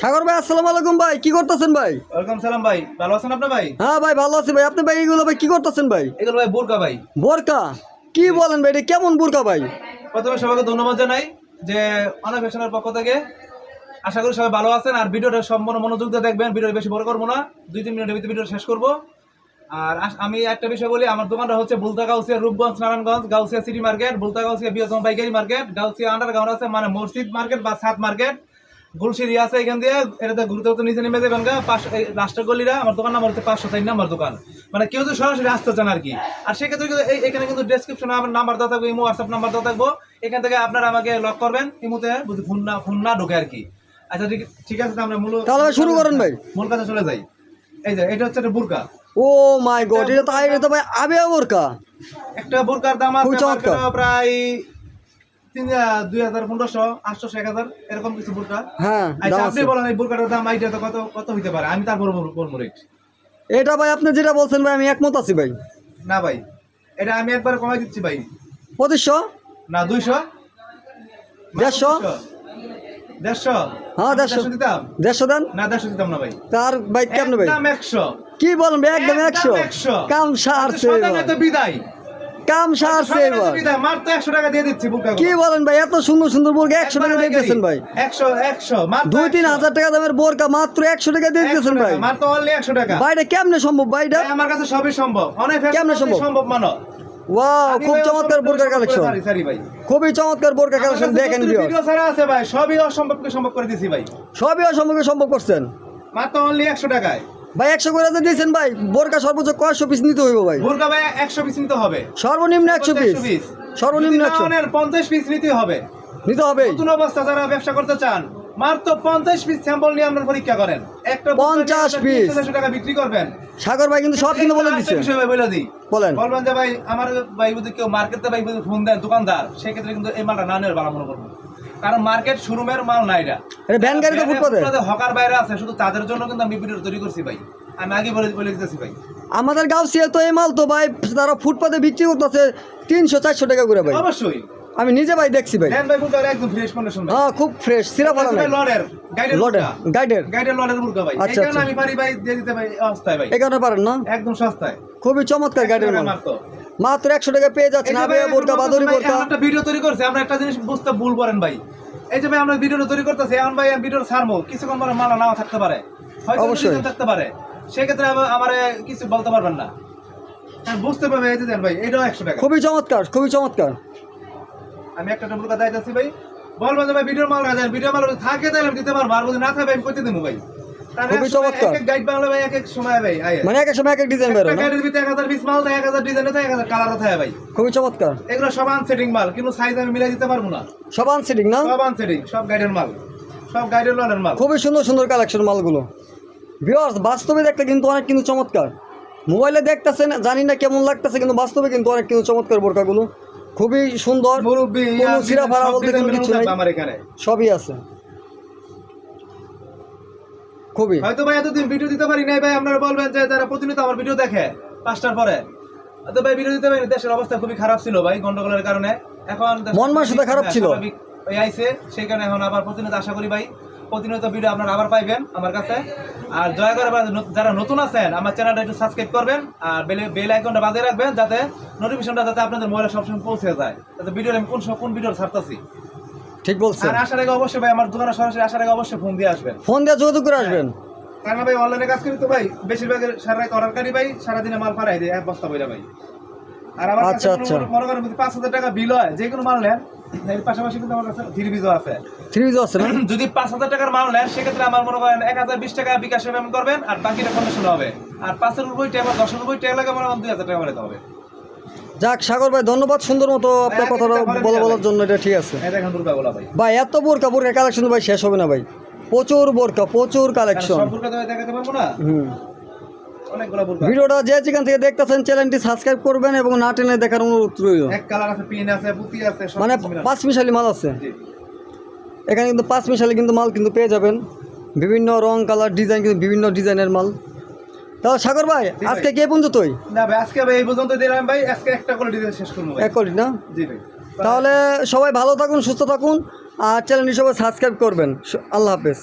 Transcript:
সাগর ভাই আসসালামু আলাইকুম ভাই কি করতেছেন ভাই? ওয়েলকাম সালাম ভাই ভালো আছেন আপনি ভাই? হ্যাঁ ভাই ভালো আছি ভাই। আপনি ভাই এগুলো ভাই কি করতেছেন ভাই? এগুলো ভাই বোরকা ভাই। বোরকা? কি বলেন ভাই এটা কেমন বোরকা ভাই? প্রথমে সবাইকে ধন্যবাদ জানাই যে অনেক ফ্যাশনের পক্ষ থেকে। আশা করি সবাই ভালো আছেন। আর ভিডিওটা সম্পূর্ণ মনোযোগ দিয়ে দেখবেন ভিডিও বেশি বড় করব না। দুই তিন মিনিটের ভিতরে ভিডিও শেষ করব। আর আমি একটা বিষয় বলি আমার দোকানটা হচ্ছে বুলতা গাউসিয়া রূপগঞ্জ নারায়ণগঞ্জ গাউসিয়া সিটি মার্কেট বুলতা গাউসিয়া বৃহত্তম পাইকারি মার্কেট গাউসিয়া আন্ডারগ্রাউন্ড আছে মানে মসজিদ মার্কেট বা সাত মার্কেট। গুলশিরি আছে এখান দিয়ে গুরুত্ব নিচে নেমে যাবেন গা পাঁচশো লাস্টের গলিরা আমার দোকান নাম্বার হচ্ছে পাঁচশো তিন নাম্বার দোকান। মানে কেউ সরাসরি আসতে চান আর কি। আর সেক্ষেত্রে কিন্তু এখানে কিন্তু ডেসক্রিপশনে আমার নাম্বার দেওয়া থাকবে ইমো হোয়াটসঅ্যাপ নাম্বার দেওয়া থাকব। এখান থেকে আপনারা আমাকে লক করবেন ইমোতে যদি ফোন না ফোন না ঢোকে আর কি। আচ্ছা ঠিক আছে আমরা মূল তাহলে শুরু করেন ভাই। মূল কাজে চলে যাই। এই যে এটা হচ্ছে একটা বুরকা। ও মাই গড এটা তো ভাই আবে বোরকা। একটা বুরকার দাম আছে প্রায় দুই হাজার পনেরোশো এক হাজার এরকম কিছু বুরকা। হ্যাঁ আচ্ছা আপনি বলেন এই বুরকাটার দাম আইডিয়া তো কত কত হইতে পারে? আমি তারপর বলব বলব রেট এটা ভাই আপনি যেটা বলছেন ভাই আমি একমত আছি ভাই। না ভাই এটা আমি একবার কমাই দিচ্ছি ভাই। পঁচিশশো? না দুইশো? দেড়শো? দেড়শো? হ্যাঁ, দেড়শো। দেড়শো দিতাম। দেড়শো দেন। না দেড়শো দিতাম না ভাই। তার ভাই কেমন ভাই? একশো। কি ভাই একদম একশো? একশো। কাম সারছে। এবার বিদায়। কাম সারছে এবার মাত্র টাকা দিয়ে দিচ্ছি বুকা কি বলেন ভাই এত সুন্দর সুন্দর বোরকা একশো টাকা দিয়ে দিয়েছেন ভাই। একশো একশো মাত্র দুই তিন হাজার টাকা দামের বোরকা মাত্র একশো টাকা দিয়ে দিয়েছেন ভাই। মাত্র অনলি একশো টাকা। ভাই এটা কেমনে সম্ভব ভাই এটা? আমার কাছে সবই সম্ভব। অনেক কেমনে সম্ভব? সম্ভব মানো ওয়াও খুব চমৎকার বোরকার কালেকশন খুবই চমৎকার বোরকা কালেকশন দেখেন ভিডিও আছে ভাই সবই অসম্ভবকে সম্ভব করে দিছি ভাই। সবই অসম্ভবকে সম্ভব করছেন। মাত্র অনলি একশো টাকায়। ভাই একশো করে যে দিয়েছেন ভাই। বোরকা সর্বোচ্চ কয়শো পিস নিতে হইব ভাই? ভুরকা ভাই একশো পিস নিতে হবে। সর্বনিম্ন একশো পিস সর্বনিম্ন একশো? পঞ্চাশ পিস নিতে হবে। নিতে হবে? নতুন অবস্থা যারা ব্যবসা করতে চান মাত্র পঞ্চাশ পিস স্যাম্পল নিয়ে আপনার পরীক্ষা করেন। একটা বুরকা নিয়ে 50 আপনার piece। 300 টাকা বিক্রি করবেন। সাগর ভাই কিন্তু সব কিন্তু বলে দিচ্ছে। বিষয় ভাই বলে দিই। বলেন। বলবেন যে ভাই আমার ভাই যদি কেউ মার্কেটে ভাই যদি ফোন দেন দোকানদার সেক্ষেত্রে কিন্তু এই মালটা না নেওয়ার ভালো মনে করব। কারণ মার্কেট শোরুমের মাল না এটা। এটা ভ্যান গাড়িতে ফুটপাতে? ফুটপাতে হকার বাইরে আছে শুধু তাদের জন্য কিন্তু আমি ভিডিও তৈরি করছি ভাই। আমি আগে বলে বলে দিতেছি ভাই। আমাদের গাঁও সিয়ে তো এই মাল তো ভাই তারা ফুটপাতে বিক্রি করতেছে তিনশো চারশো টাকা করে ভাই। অবশ্যই। আমি নিজে ভাই দেখছি ভাই। ভাই বুলকা একদম ফ্রেশ কন্ডিশন হ্যাঁ খুব ফ্রেশ সিরা নাই লডের গাইডের লডের গাইডের। গাইডের লডের ভাই। আচ্ছা, আচ্ছা। আমি পারি ভাই দিয়ে দিতে ভাই। ভাই পারেন না? একদম সস্তায়। খুবই চমৎকার গাইডের মাল। মাত্র একশো টাকা পেয়ে যাচ্ছেন আবে বোরকা বাদরি বোরকা। একটা ভিডিও তৈরি করছে আমরা একটা জিনিস বুঝতে ভুল করেন ভাই। এই যে ভাই আমরা ভিডিও তৈরি করতেছি এখন ভাই ভিডিও ছাড়বো কিছুক্ষণ পরে মালা নাও থাকতে পারে। অবশ্যই। থাকতে পারে। সেক্ষেত্রে আমার আমার কিছু বলতে পারবেন না। হ্যাঁ, বুঝতে পারবে এই যে ভাই এটাও একশো টাকা। খুবই চমৎকার খুবই চমৎকার। আমি একটা টুকরো দাইতেছি ভাই। বলব যে ভাই ভিডিওর মাল ভিডিও মাল থাকে তাহলে আমি দিতে পারব আর যদি না থাকে আমি করতে দেবো ভাই। খুবই চমৎকার। এক এক গাইড বাংলা ভাই এক এক সময় ভাই মানে এক এক সময় এক এক ডিজাইন বেরো না? গাইডের ভিতরে এক হাজার বিশ মাল থাকে এক হাজার থাকে এক হাজার থাকে ভাই। খুবই চমৎকার। এগুলো সব আনসেটিং মাল কিন্তু সাইজ আমি মিলাই দিতে পারব না। সব আনসিটিং না? সব আনসেটিং সব গাইডের মাল। সব গাইডের লনের মাল। খুবই সুন্দর সুন্দর কালেকশন মালগুলো। ভিউয়ার্স বাস্তবে দেখতে কিন্তু অনেক কিন্তু চমৎকার। মোবাইলে দেখতেছেন জানি না কেমন লাগতেছে কিন্তু বাস্তবে কিন্তু অনেক কিন্তু চমৎকার বোরকাগুলো খুবই সুন্দর। মুরব্বি কোনো সিরা ফাড়া বলতে কোনো কিছু নেই। এখানে। সবই আছে। খুবই। হয়তো ভাই এতদিন ভিডিও দিতে পারি নাই ভাই আপনারা বলবেন যে যারা প্রতিনিয়ত আমার ভিডিও দেখে পাঁচটার পরে। তো ভাই ভিডিও দিতে পারি দেশের অবস্থা খুবই খারাপ ছিল ভাই গন্ডগোলের কারণে। এখন মন মানসিকতা খারাপ ছিল। আইছে সেই কারণে এখন আবার প্রতিনিয়ত আশা করি ভাই প্রতিনিয়ত ভিডিও আপনারা আবার পাইবেন আমার কাছে। আর দয়া করে যারা নতুন আছেন আমার চ্যানেলটা একটু সাবস্ক্রাইব করবেন আর বেল বেল আইকনটা বাজিয়ে রাখবেন যাতে নোটিফিকেশনটা যাতে আপনাদের মোবাইলে সবসময় পৌঁছে যায়। যাতে ভিডিও আমি কোন কোন ভিডিও ছাড়তেছি। ঠিক বলছেন। আর আসার আগে অবশ্যই ভাই আমার দোকানে সরাসরি আসার আগে অবশ্যই ফোন দিয়ে আসবেন। ফোন দিয়ে যোগাযোগ করে আসবেন। কারণ ভাই অনলাইনে কাজ করি তো ভাই বেশিরভাগ সারা রাত অর্ডারকারী ভাই সারাদিনে মাল পাঠাই দেয় এক বস্তা বইরা ভাই। আর আমার আচ্ছা, আচ্ছা। মনে- করেন যদি পাঁচ হাজার টাকা বিল হয় যে কোনো মাল নেন। এর পাশাপাশি কিন্তু আমার কাছে থ্রি পিসও আছে। থ্রি পিসও আছে না? যদি পাঁচ হাজার টাকার মাল নেন সেক্ষেত্রে আমার মনে করেন এক হাজার বিশ টাকা বিকাশে পেমেন্ট করবেন আর বাকিটা কন্ডিশন হবে। আর পাঁচের উপর টেবা দশের উপর টেবা লাগে মনে করেন দুই হাজার টাকা করে হবে। যাক সাগর ভাই ধন্যবাদ সুন্দর মতো আপনার কথাটা বলা বলার জন্য এটা ঠিক আছে। ভাই। এত বোরকা বোরকা কালেকশন ভাই শেষ হবে না ভাই। প্রচুর বোরকা প্রচুর কালেকশন হুম। ভিডিওটা যে যেখান থেকে দেখতেছেন চ্যানেলটি সাবস্ক্রাইব করবেন এবং না টেনে দেখার অনুরোধ রইল। মানে পাঁচ মিশালি মাল আছে। এখানে কিন্তু পাঁচ মিশালি কিন্তু মাল কিন্তু পেয়ে যাবেন। বিভিন্ন রং কালার ডিজাইন কিন্তু বিভিন্ন ডিজাইনের মাল। তাহলে সাগর ভাই। আজকে কে পর্যন্ত তুই? না ভাই আজকে ভাই এই পর্যন্ত দিলাম ভাই আজকে একটা করে শেষ করব এক না? জি ভাই। তাহলে সবাই ভালো থাকুন সুস্থ থাকুন আর চ্যানেলটি সবাই সাবস্ক্রাইব করবেন। আল্লাহ হাফেজ।